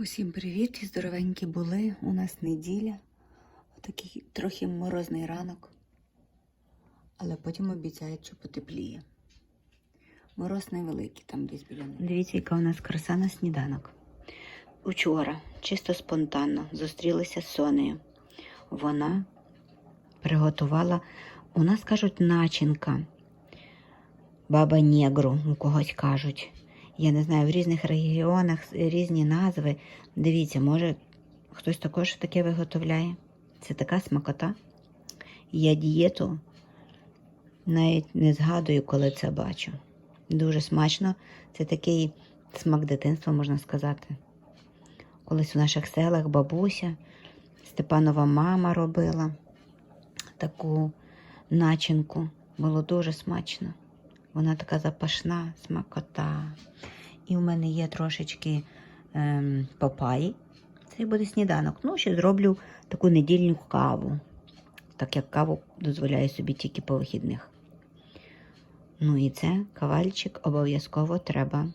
Усім привіт здоровенькі були. У нас неділя. Отакий трохи морозний ранок. Але потім обіцяють, що потепліє. Мороз невеликий там десь біля них. Дивіться, яка у нас краса на сніданок. Учора, чисто спонтанно, зустрілися з Сонею. Вона приготувала, у нас кажуть, начинка. Баба Негру, у когось кажуть. Я не знаю, в різних регіонах різні назви. Дивіться, може, хтось також таке виготовляє. Це така смакота. Я дієту навіть не згадую, коли це бачу. Дуже смачно. Це такий смак дитинства, можна сказати. Колись у наших селах бабуся, Степанова мама робила таку начинку. Було дуже смачно. Вона така запашна, смакота. І в мене є трошечки ем, папаї. Це буде сніданок. Ну, ще зроблю таку недільну каву. Так як каву дозволяю собі тільки по вихідних. Ну і це кавальчик обов'язково треба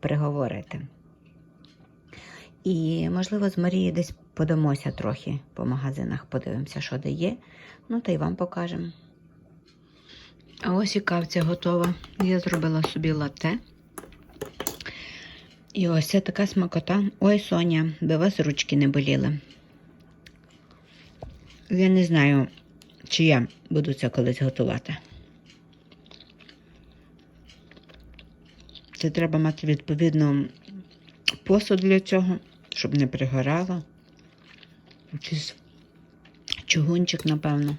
приговорити. І, можливо, з Марією десь подамося трохи по магазинах, подивимося, що де є. Ну, та й вам покажемо. А ось і кавця готова. Я зробила собі лате. І ось це така смакота. Ой, Соня, би вас ручки не боліли. Я не знаю, чи я буду це колись готувати. Це треба мати відповідно посуд для цього, щоб не пригорало. Якийсь чугунчик, напевно.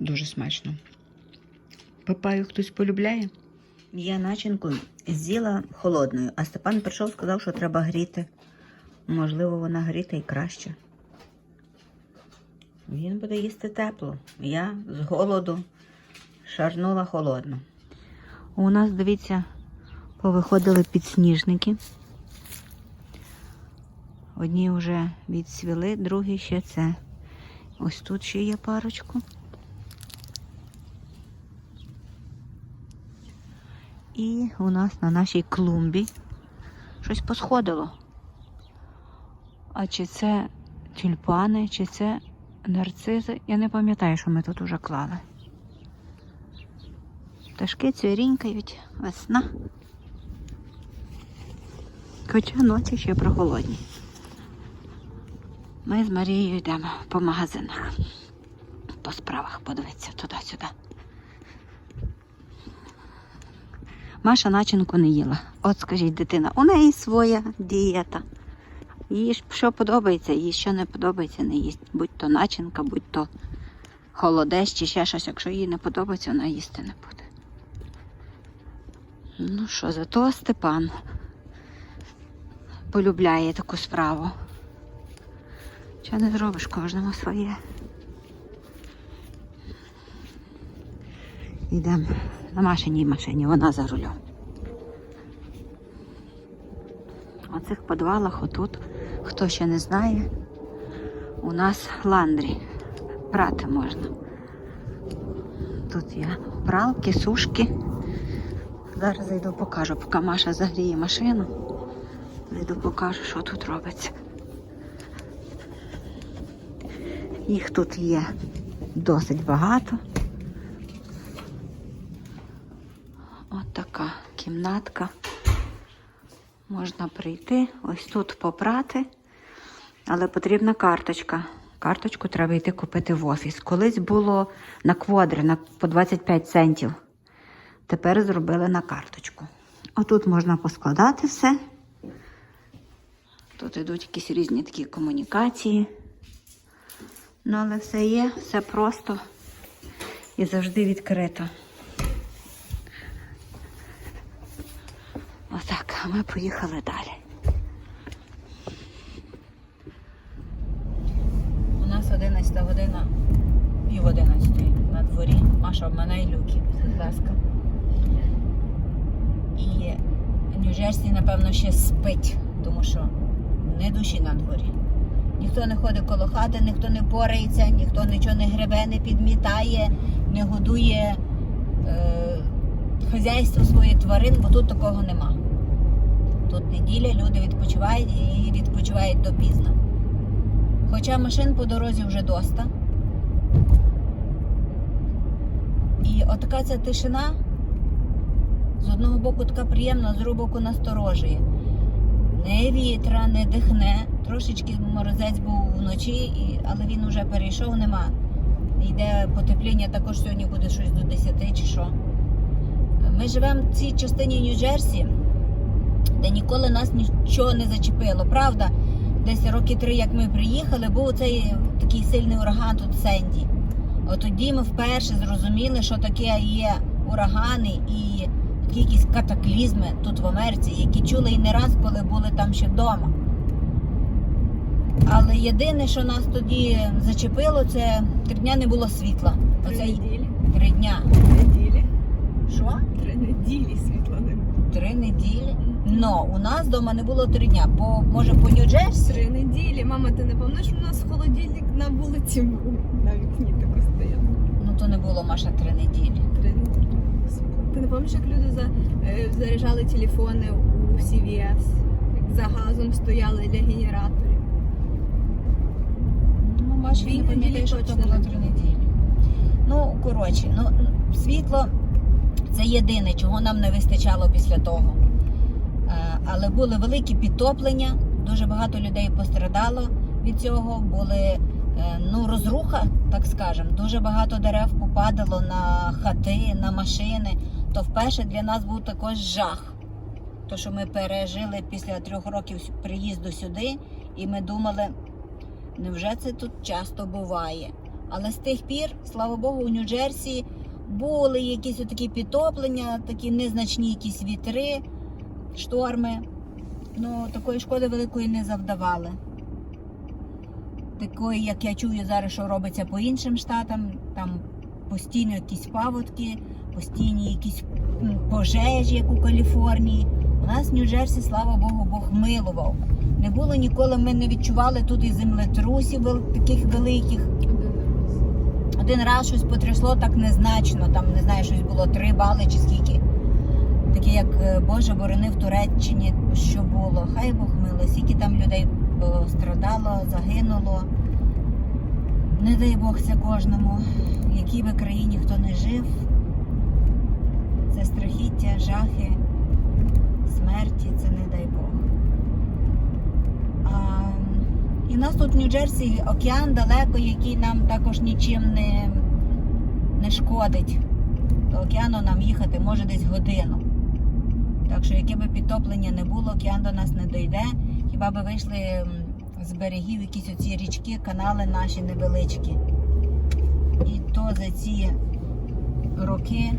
Дуже смачно. Папаю хтось полюбляє? Я начинку з'їла холодною, а Степан прийшов сказав, що треба гріти. Можливо, вона гріта і краще. Він буде їсти тепло. Я з голоду шарнула холодно. У нас, дивіться, повиходили підсніжники. Одні вже відсвіли, другі ще це. Ось тут ще є парочку. І у нас на нашій клумбі щось посходило. А чи це тюльпани, чи це нарцизи? Я не пам'ятаю, що ми тут уже клали. Пташки цвірінькають, весна. Хоча ночі ще прохолодні. Ми з Марією йдемо по магазинах, по справах подивитися туди-сюди. Маша начинку не їла. От скажіть, дитина, у неї своя дієта. Їй що подобається, їй що не подобається, не їсть. Будь то начинка, будь то холодець чи ще щось. Якщо їй не подобається, вона їсти не буде. Ну що, зато Степан полюбляє таку справу. Що не зробиш кожному своє. Йдемо на машині машині, вона за рулем. У цих підвалах отут, хто ще не знає, у нас ландрі. Прати можна. Тут є пралки, сушки. Зараз зайду покажу, поки Маша загріє машину. Зайду покажу, що тут робиться. Їх тут є досить багато. От така кімнатка. Можна прийти, ось тут попрати, але потрібна карточка. Карточку треба йти купити в офіс. Колись було на квадри на, по 25 центів. Тепер зробили на карточку. Отут можна поскладати все. Тут йдуть якісь різні такі комунікації. Ну, але все є, все просто і завжди відкрито. А ми поїхали далі. У нас 11 година і в 11 на дворі. Маша, обминай люки, будь ласка. І Нью-Джерсі, напевно, ще спить, тому що не душі на дворі. Ніхто не ходить коло хати, ніхто не порається, ніхто нічого не гребе, не підмітає, не годує е, хазяйство своїх тварин, бо тут такого нема. Тут неділя, люди відпочивають і відпочивають допізно. Хоча машин по дорозі вже доста. І отака ця тишина з одного боку така приємна, з другого боку насторожує. Не вітра, не дихне. Трошечки морозець був вночі, але він вже перейшов, нема. Йде потепління, також сьогодні буде щось до 10 чи що. Ми живемо в цій частині Нью-Джерсі, де ніколи нас нічого не зачепило. Правда, десь роки три, як ми приїхали, був цей такий сильний ураган тут Сенді. От тоді ми вперше зрозуміли, що таке є урагани і якісь катаклізми тут в Америці, які чули і не раз, коли були там ще вдома. Але єдине, що нас тоді зачепило, це три дня не було світла. Три Оце неділі. три дня. Неділі. Що? Три неділі світла не було. Три неділі. Но у нас вдома не було три дня. По може по Нью-Джерсі? Три неділі. Мама, ти не пам'ятаєш, у нас холодильник на вулиці був. На вікні тако стояв. Ну то не було Маша три неділі. Три неділі. Ти не пам'ятаєш, як люди за, е, заряджали телефони у CVS? Як за газом стояли для генераторів. Ну, Маша Дві не неділі що то точно було не три неділі. Ну, коротше, ну світло це єдине, чого нам не вистачало після того. Але були великі підтоплення, дуже багато людей пострадало від цього. Були е, ну, розруха, так скажемо. Дуже багато дерев попадало на хати, на машини. То вперше для нас був також жах. То, що ми пережили після трьох років приїзду сюди, і ми думали, невже це тут часто буває? Але з тих пір, слава Богу, у Нью-Джерсі були якісь такі підтоплення, такі незначні якісь вітри, шторми. Ну, такої шкоди великої не завдавали. Такої, як я чую зараз, що робиться по іншим штатам, там постійно якісь паводки, постійні якісь пожежі, як у Каліфорнії. У нас в Нью-Джерсі, слава Богу, Бог милував. Не було ніколи, ми не відчували тут і землетрусів таких великих. Один раз щось потрясло так незначно, там не знаю, щось було 3 бали чи скільки. Таке, як е, Боже борони в Туреччині, що було. Хай Бог мило, скільки там людей е, страдало, загинуло. Не дай Бог це кожному, в якій би країні хто не жив. Це страхіття, жахи, смерті, це не дай Бог. А, і в нас тут в Нью-Джерсі океан далеко, який нам також нічим не, не шкодить. До океану нам їхати може десь годину. Так що, яке би підтоплення не було, океан до нас не дойде. Хіба би вийшли з берегів якісь оці річки, канали наші невеличкі. І то за ці роки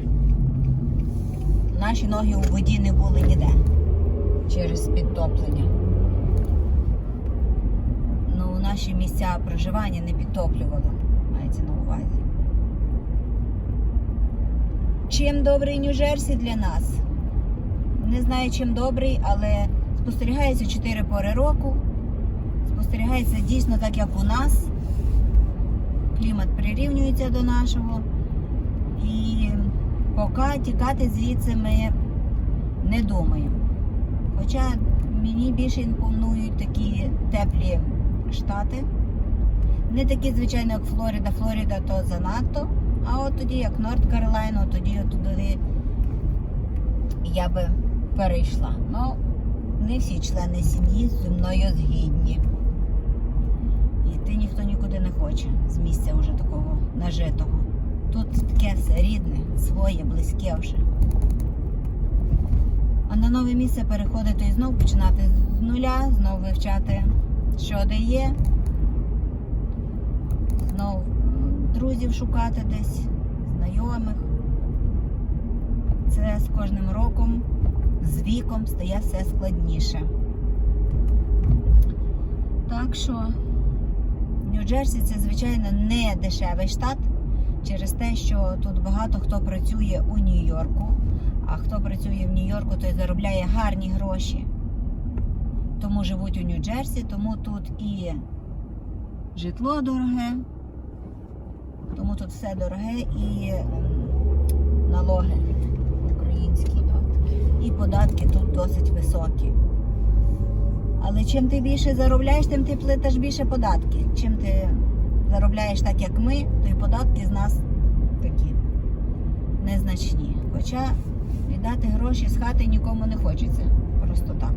наші ноги у воді не були ніде через підтоплення. Ну, наші місця проживання не підтоплювало, мається на увазі. Чим добрий Нью-Джерсі для нас? Не знаю, чим добрий, але спостерігається чотири пори року. Спостерігається дійсно так, як у нас. Клімат прирівнюється до нашого. І поки тікати звідси ми не думаємо. Хоча мені більше імпонують такі теплі штати. Не такі, звичайно, як Флорида. Флорида то занадто. А от тоді, як Норт Каролайна, тоді от туди я би перейшла. Ну, не всі члени сім'ї зі мною згідні. Йти ніхто нікуди не хоче з місця вже такого нажитого. Тут таке все рідне, своє, близьке вже. А на нове місце переходити і знову починати з нуля, знову вивчати, що де є. Знову друзів шукати десь, знайомих. Це з кожним роком, з віком стає все складніше. Так що Нью-Джерсі це, звичайно, не дешевий штат через те, що тут багато хто працює у Нью-Йорку. А хто працює в Нью-Йорку, той заробляє гарні гроші. Тому живуть у Нью-Джерсі, тому тут і житло дороге, тому тут все дороге і м, налоги українські. І податки тут досить високі. Але чим ти більше заробляєш, тим ти платиш більше податки. Чим ти заробляєш так, як ми, то і податки з нас такі незначні. Хоча віддати гроші з хати нікому не хочеться. Просто так.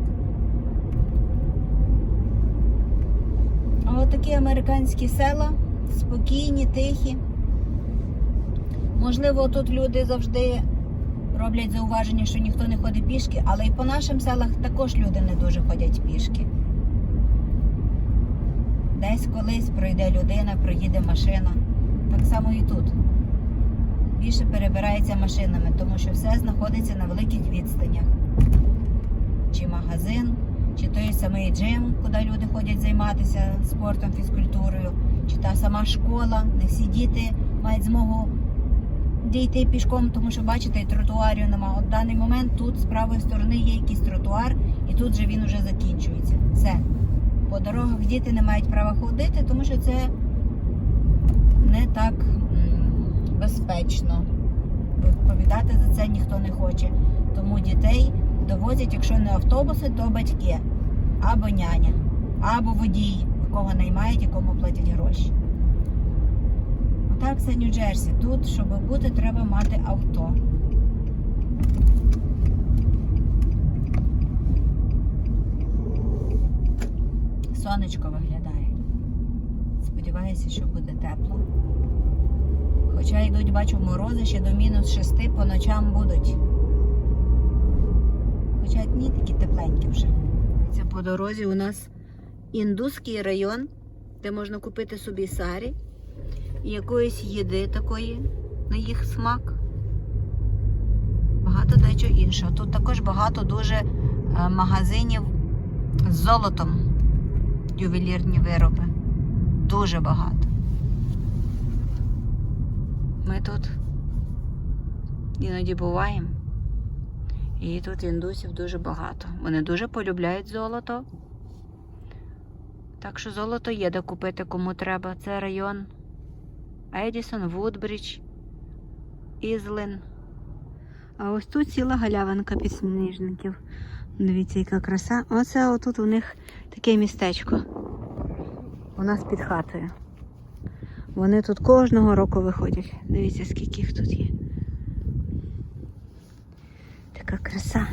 А от такі американські села, спокійні, тихі. Можливо, тут люди завжди роблять зауваження, що ніхто не ходить пішки, але і по нашим селах також люди не дуже ходять пішки. Десь колись пройде людина, проїде машина. Так само і тут. Більше перебирається машинами, тому що все знаходиться на великих відстанях. Чи магазин, чи той самий джим, куди люди ходять займатися спортом, фізкультурою, чи та сама школа. Не всі діти мають змогу дійти пішком, тому що бачите, тротуарів нема. От в даний момент тут з правої сторони є якийсь тротуар, і тут же він уже закінчується. Все. По дорогах діти не мають права ходити, тому що це не так безпечно. Відповідати за це ніхто не хоче. Тому дітей довозять, якщо не автобуси, то батьки або няня, або водій, якого наймають, якому платять гроші. Отак це Нью-Джерсі. Тут, щоб бути, треба мати авто. Сонечко виглядає. Сподіваюся, що буде тепло. Хоча йдуть, бачу, морози ще до мінус 6 по ночам будуть. Хоча дні такі тепленькі вже. Це по дорозі у нас індуський район, де можна купити собі сарі якоїсь їди такої на їх смак. Багато дечого іншого. Тут також багато дуже е, магазинів з золотом. Ювелірні вироби. Дуже багато. Ми тут іноді буваємо. І тут індусів дуже багато. Вони дуже полюбляють золото. Так що золото є де купити кому треба. Це район Едісон, Вудбридж, Ізлин. А ось тут ціла галявинка підсніжників. Дивіться, яка краса. Оце отут у них таке містечко. У нас під хатою. Вони тут кожного року виходять. Дивіться, скільки їх тут є. Така краса.